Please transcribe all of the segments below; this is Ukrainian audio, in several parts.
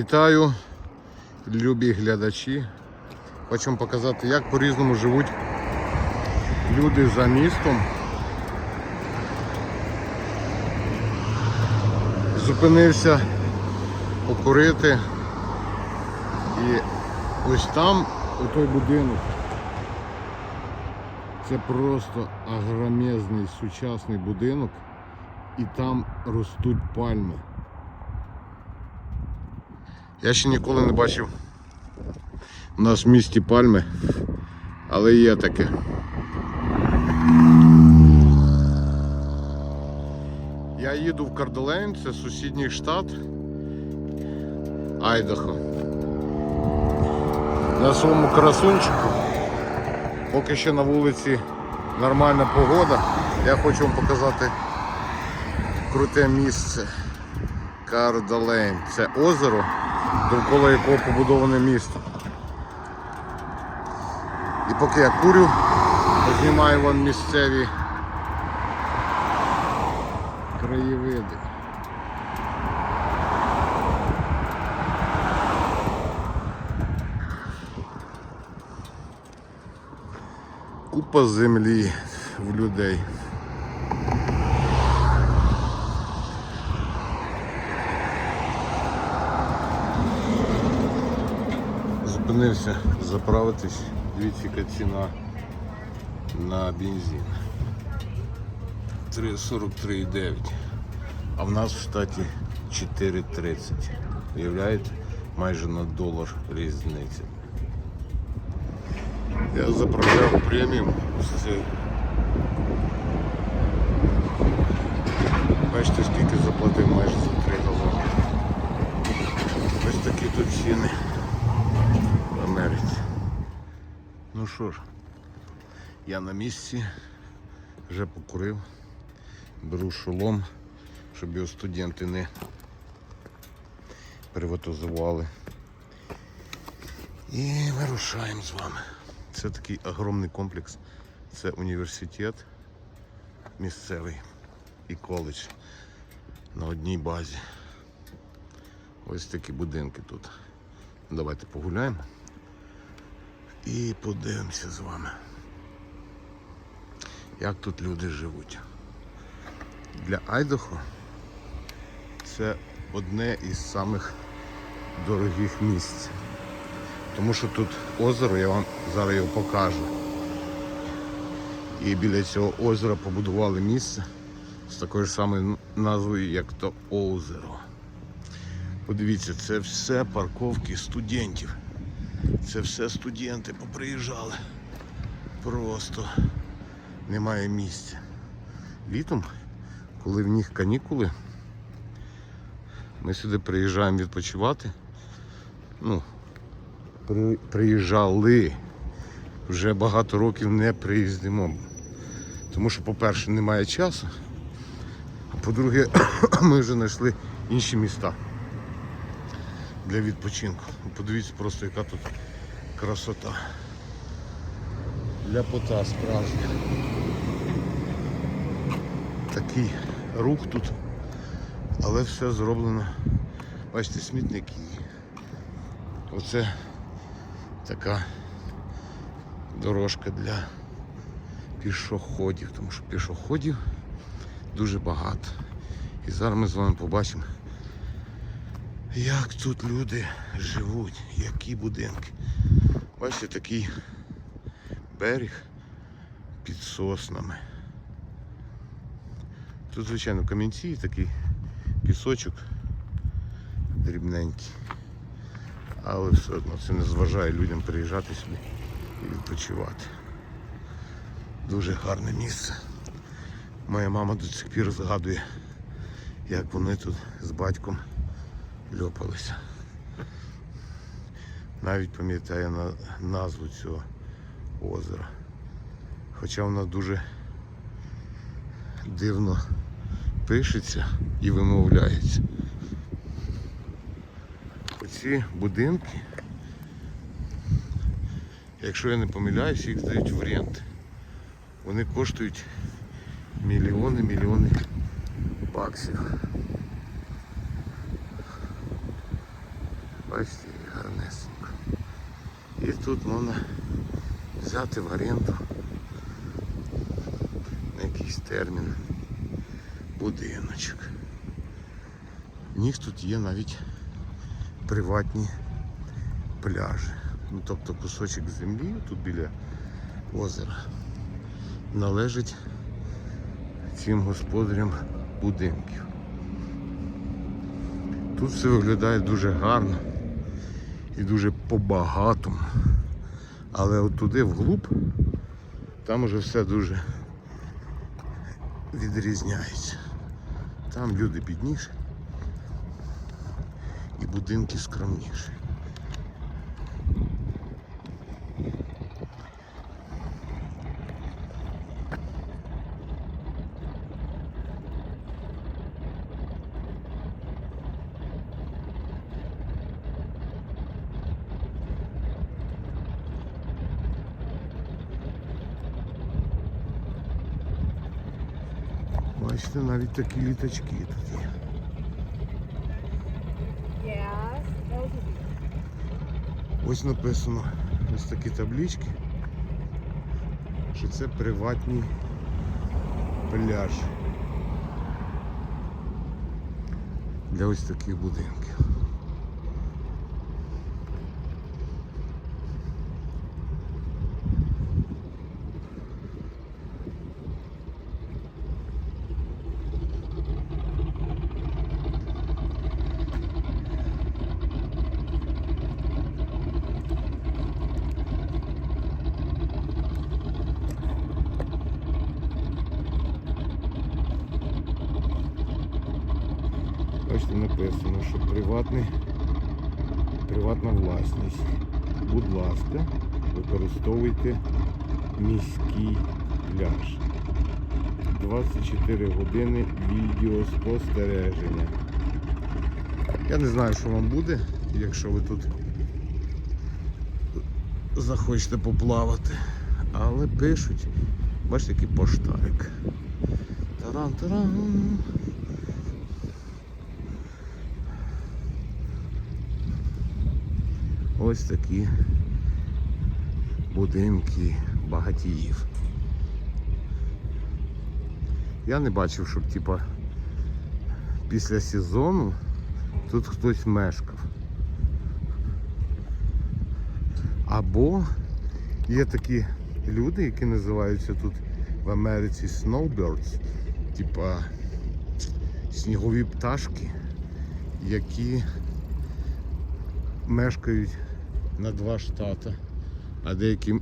Вітаю, любі глядачі. Хочу вам показати, як по-різному живуть люди за містом. Зупинився покурити. І ось там, у той будинок. Це просто агромезний сучасний будинок і там ростуть пальми. Я ще ніколи не бачив у нас в місті пальми, але є таке. Я їду в Кардалейн, це сусідній штат Айдахо. На своєму красунчику. Поки що на вулиці нормальна погода. Я хочу вам показати круте місце. Кардалейн. Це озеро, довкола якого побудоване місто. І поки я курю, знімаю вам місцеві краєвиди. Купа землі в людей. Зупинився заправитись. Дивіться, яка ціна на бензин. 3,43,9. А в нас в штаті 4,30. Уявляєте? Майже на долар різниця. Я заправляв преміум. Бачите, скільки заплатив майже за 3 галони. Ось такі тут ціни в Америці. Ну що ж, я на місці, вже покурив, беру шолом, щоб його студенти не приватизували. І вирушаємо з вами. Це такий огромний комплекс. Це університет місцевий і коледж на одній базі. Ось такі будинки тут. Давайте погуляємо і подивимося з вами, як тут люди живуть. Для Айдахо це одне із самих дорогих місць. Тому що тут озеро, я вам зараз його покажу. І біля цього озера побудували місце з такою ж самою назвою, як то озеро. Подивіться, це все парковки студентів. Це все студенти поприїжджали. Просто немає місця. Літом, коли в них канікули, ми сюди приїжджаємо відпочивати. Ну, при, приїжджали. Вже багато років не приїздимо. Тому що, по-перше, немає часу. А по-друге, ми вже знайшли інші міста для відпочинку. Подивіться просто, яка тут красота. Ляпота справжня. Такий рух тут, але все зроблено. Бачите, смітники. Оце така дорожка для пішоходів, тому що пішоходів дуже багато. І зараз ми з вами побачимо, як тут люди живуть, які будинки. Бачите, такий берег під соснами. Тут, звичайно, камінці такий пісочок дрібненький. Але все одно це не зважає людям приїжджати сюди і відпочивати. Дуже гарне місце. Моя мама до цих пір згадує, як вони тут з батьком льопалися. Навіть пам'ятає на назву цього озера. Хоча вона дуже дивно пишеться і вимовляється. Оці будинки, якщо я не помиляюсь, їх здають в рент. Вони коштують мільйони, мільйони баксів. Бачите, гарнесенько. І тут можна взяти в оренду на якийсь термін будиночок. У них тут є навіть приватні пляжі. Ну, тобто кусочок землі тут біля озера належить цим господарям будинків. Тут все виглядає дуже гарно і дуже по-багатому. Але от туди вглуб, там уже все дуже відрізняється. Там люди бідніші і будинки скромніші. Бачите, навіть такі літачки тут є. Ось написано ось такі таблички, що це приватні пляжі для ось таких будинків. Бачите, написано, що приватний, приватна власність. Будь ласка, використовуйте міський пляж. 24 години відеоспостереження. Я не знаю, що вам буде, якщо ви тут захочете поплавати. Але пишуть, бачите, який поштарик. Таран-таран. Ось такі будинки багатіїв. Я не бачив, щоб типа після сезону тут хтось мешкав. Або є такі люди, які називаються тут в Америці snowbirds, типа снігові пташки, які мешкають на два штати, а деякі,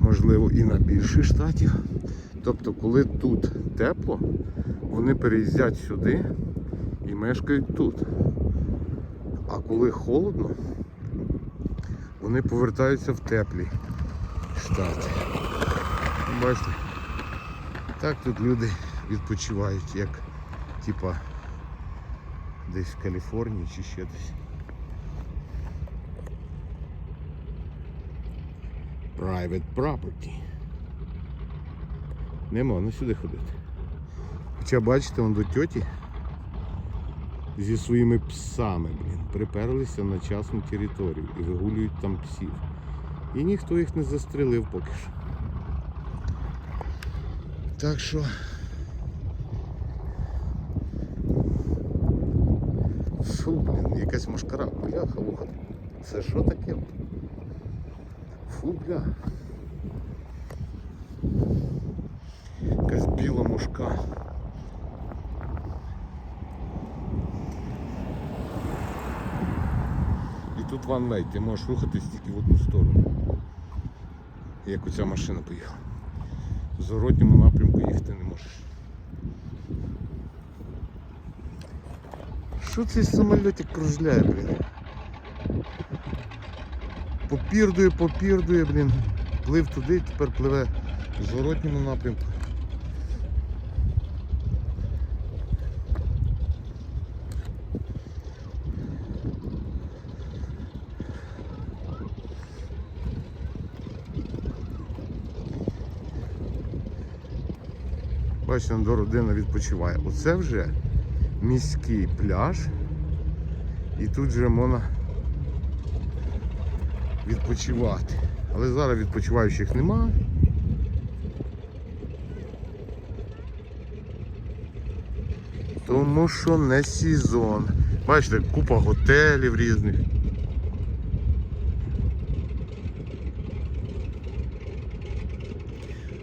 можливо, і на більше штатів. Тобто, коли тут тепло, вони переїздять сюди і мешкають тут. А коли холодно, вони повертаються в теплі штати. Бачите, так тут люди відпочивають, як типа десь в Каліфорнії чи ще десь. Private property. Не можна сюди ходити. Хоча бачите, он до тьоті зі своїми псами, блін, приперлися на частну територію і вигулюють там псів. І ніхто їх не застрелив поки що. Так що. Фу, блін, якась машкара, бляха, луха. Це що таке? Фу, бля. Якась біла мушка. І тут ванвей, ти можеш рухатись тільки в одну сторону. Як оця машина поїхала. В зворотньому напрямку їхати не можеш. Що цей самолітик кружляє, блін? Попірдує, попірдує, блін. Плив туди, тепер пливе в зворотньому напрямку. Бачите, родина відпочиває. Оце вже міський пляж. І тут же можна відпочивати. Але зараз відпочиваючих нема. Тому що не сезон. Бачите, купа готелів різних.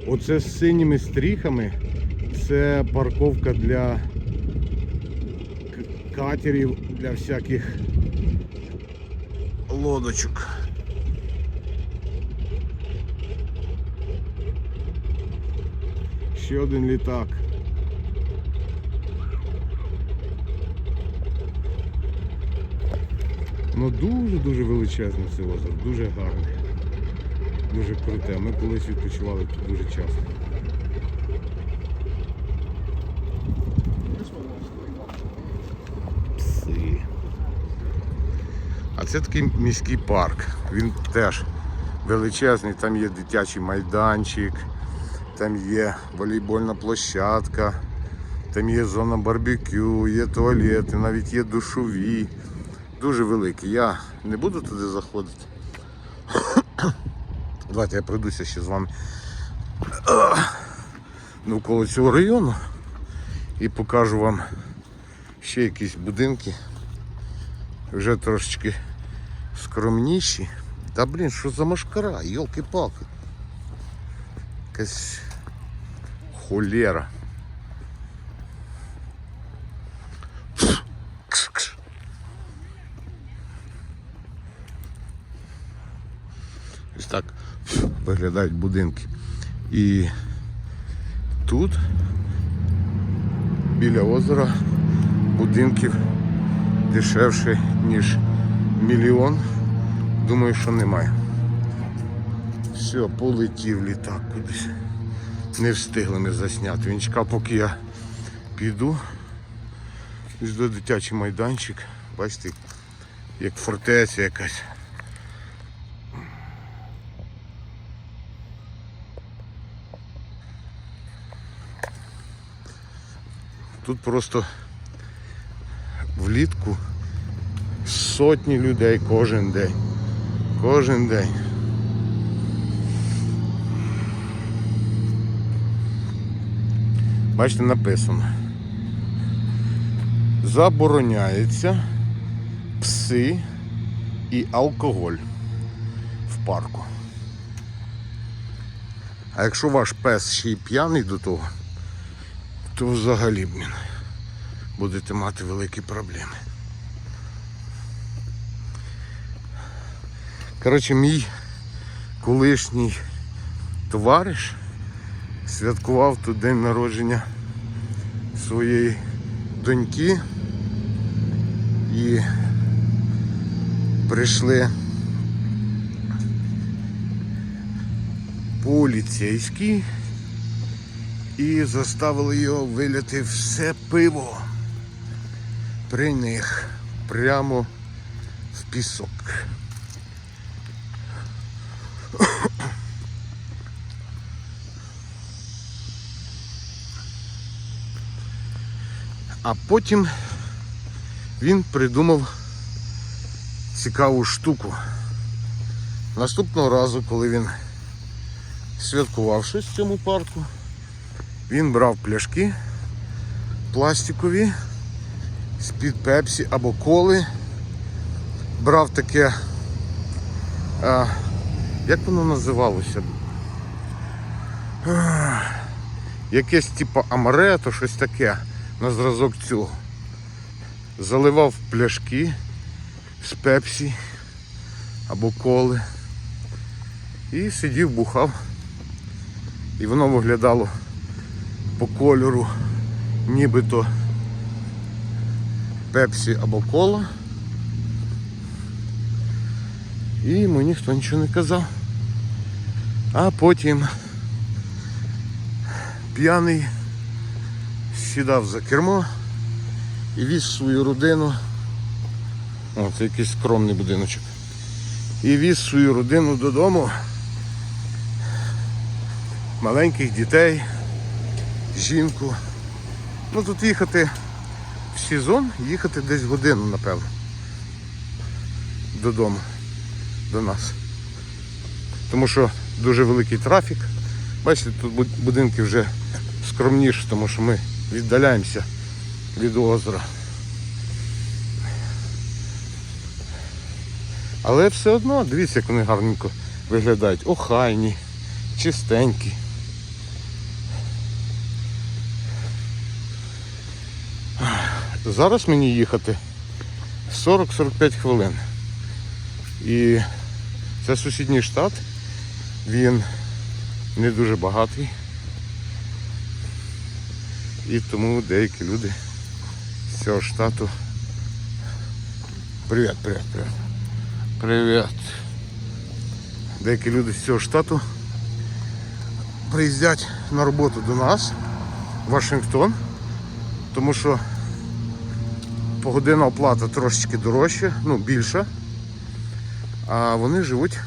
Оце з синіми стріхами. Це парковка для катерів, для всяких лодочок. Ще один літак. Ну дуже-дуже величезне це озеро, дуже гарне, дуже круте. Ми колись відпочивали тут дуже часто. Пси. А це такий міський парк. Він теж величезний, там є дитячий майданчик, там є волейбольна площадка, там є зона барбекю, є туалети, навіть є душові. Дуже великий. Я не буду туди заходити. Давайте я пройдуся ще з вами навколо цього району і покажу вам ще якісь будинки. Вже трошечки скромніші. Та блін, що за машкара, йолки-палки. Якась холера. Ось так виглядають будинки. І тут біля озера будинків дешевше, ніж мільйон. Думаю, що немає. Все, полетів літак кудись. Не встигли ми засняти. Він чекав, поки я піду. Ось до дитячий майданчик. Бачите, як фортеця якась. Тут просто влітку сотні людей кожен день. Кожен день. Бачите, написано. Забороняється пси і алкоголь в парку. А якщо ваш пес ще й п'яний до того, то взагалі, блін, будете мати великі проблеми. Коротше, мій колишній товариш святкував тут день народження своєї доньки і прийшли поліцейські і заставили його виляти все пиво при них прямо в пісок. А потім він придумав цікаву штуку. Наступного разу, коли він святкував щось в цьому парку, він брав пляшки пластикові з-під пепсі або коли. Брав таке, а, як воно називалося? Якесь типу амарето, щось таке на зразок цього. Заливав пляшки з пепсі або коли. І сидів, бухав. І воно виглядало по кольору нібито пепсі або кола. І йому ніхто нічого не казав. А потім п'яний сідав за кермо і віз свою родину. О, це якийсь скромний будиночок. І віз свою родину додому. Маленьких дітей, жінку. Ну тут їхати в сезон, їхати десь годину, напевно. Додому. До нас. тому що дуже великий трафік. Бачите, тут будинки вже скромніші, тому що ми віддаляємося від озера. Але все одно, дивіться, як вони гарненько виглядають. Охайні, чистенькі. Зараз мені їхати 40-45 хвилин. І це сусідній штат. Він не дуже багатий. І тому деякі люди з цього штату. Привіт, привіт, привіт. Привіт. Деякі люди з цього штату приїздять на роботу до нас в Вашингтон, тому що погодинна оплата трошечки дорожча, ну більша. А вони живуть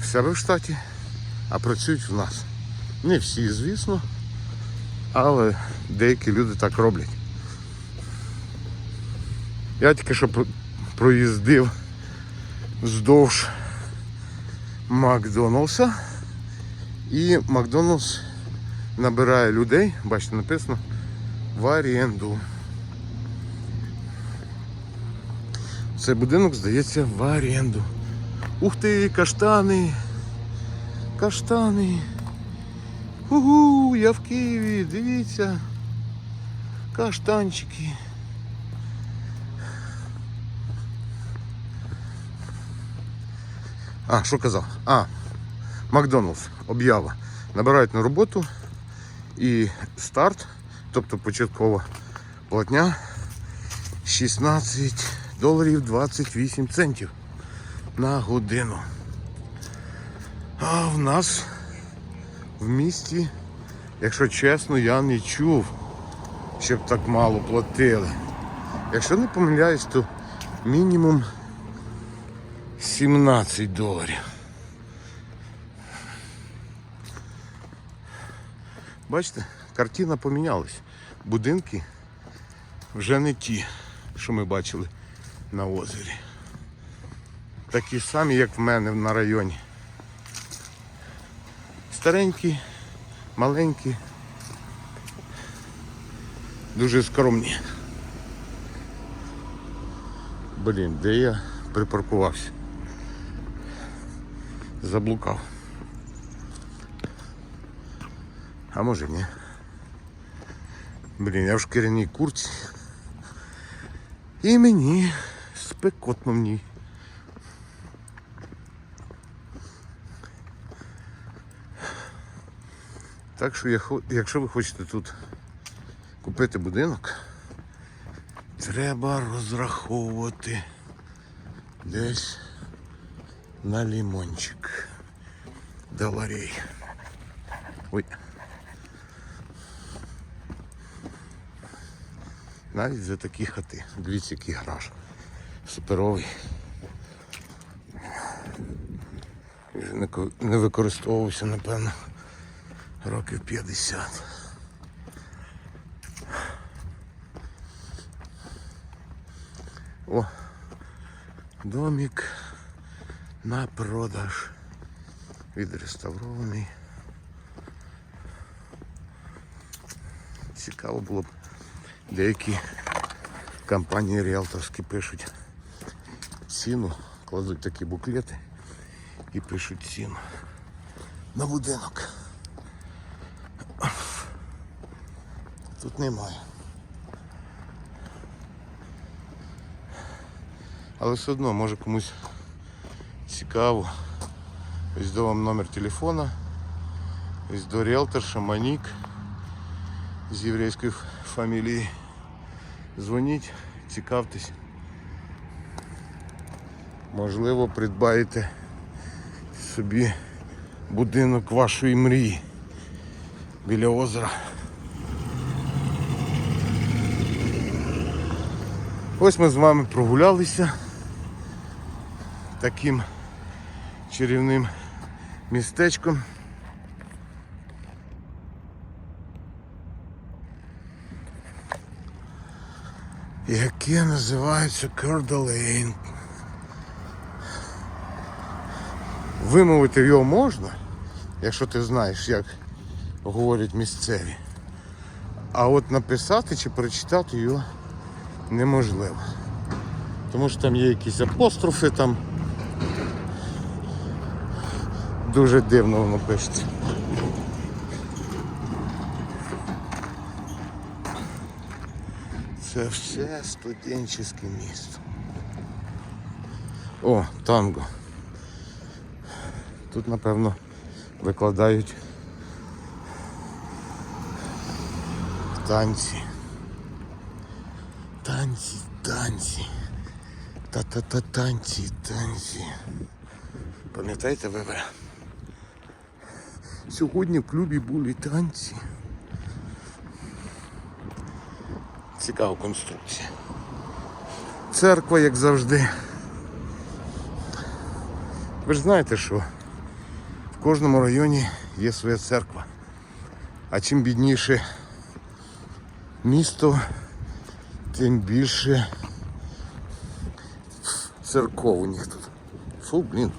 в себе в штаті, а працюють в нас. Не всі, звісно, але деякі люди так роблять. Я тільки що проїздив вздовж Макдоналдса. І Макдоналдс набирає людей, бачите, написано в оренду. Цей будинок здається в оренду. Ух ти, каштани! Каштани! Угу, я в Києві, дивіться. Каштанчики. А, що казав? А, Макдоналдс, об'ява. Набирають на роботу і старт, тобто початкова платня 16 доларів 28 центів на годину. А в нас в місті, якщо чесно, я не чув, щоб так мало платили. Якщо не помиляюсь, то мінімум 17 доларів. Бачите, картина помінялась. Будинки вже не ті, що ми бачили на озері. Такі самі, як в мене на районі. Старенькі, маленькі, дуже скромні. Блін, де я припаркувався? Заблукав. А може ні. Блін, я в шкіряній курці. І мені спекотно в ній. Так що, якщо ви хочете тут купити будинок, треба розраховувати десь на лімончик доларей. Ой. Навіть за такі хати. Дивіться, який гараж. Суперовий. Вже не використовувався, напевно, років 50. О, домик на продаж. Відреставрований. Цікаво було б деякі компанії ріалторські пишуть ціну, кладуть такі буклети і пишуть ціну на будинок. Тут немає. Але все одно, може комусь цікаво. Ось до вам номер телефона. Ось до ріелторша Манік з єврейської фамілії. Дзвоніть, цікавтесь. Можливо, придбаєте собі будинок вашої мрії біля озера. Ось ми з вами прогулялися таким чарівним містечком. яке називається Кордалейн. Вимовити його можна, якщо ти знаєш, як говорять місцеві. А от написати чи прочитати його неможливо. Тому що там є якісь апострофи, там дуже дивно воно пишеться. Це все студенчеське місто. О, танго. Тут, напевно, викладають танці. Танці, танці. Та-та-та танці, танці. Пам'ятаєте ВВ? Сьогодні в клубі були танці. Цікава конструкція. Церква, як завжди. Ви ж знаєте, що в кожному районі є своя церква. А чим бідніше місто, тим більше церков у них тут. Фу, блін.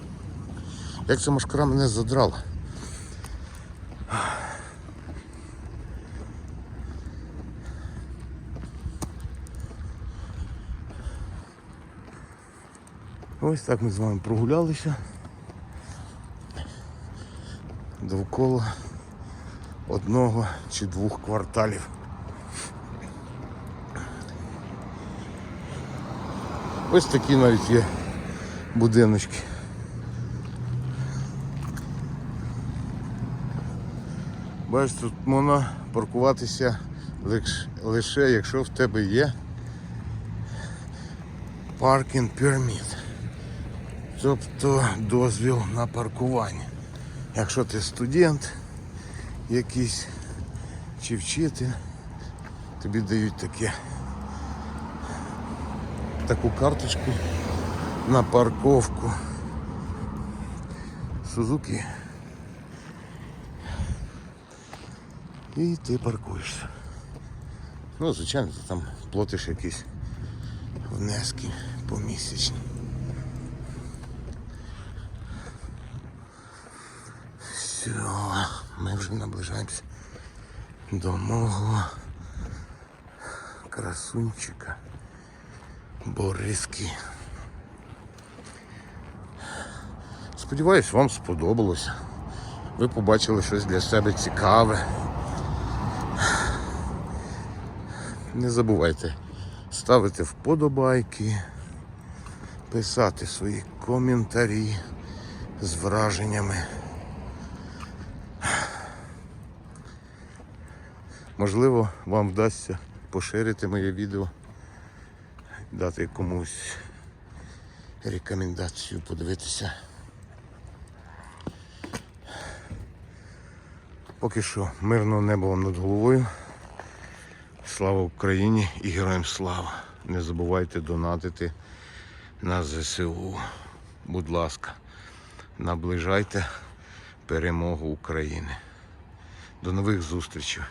Як ця машкара мене задрала. Ось так ми з вами прогулялися довкола одного чи двох кварталів. Ось такі навіть є будиночки. Бачиш, тут можна паркуватися лише якщо в тебе є паркінг перміт. Тобто дозвіл на паркування. Якщо ти студент якийсь чи вчитель, тобі дають таке, таку карточку на парковку Сузуки. І ти паркуєшся. Ну, звичайно, ти там платиш якісь внески помісячні. Все, ми вже наближаємося до мого красунчика Бориски. Сподіваюсь, вам сподобалося. Ви побачили щось для себе цікаве. Не забувайте ставити вподобайки, писати свої коментарі з враженнями. Можливо, вам вдасться поширити моє відео, дати комусь рекомендацію подивитися. Поки що мирного неба вам над головою. Слава Україні і героям слава! Не забувайте донатити на ЗСУ. Будь ласка, наближайте перемогу України. До нових зустрічей.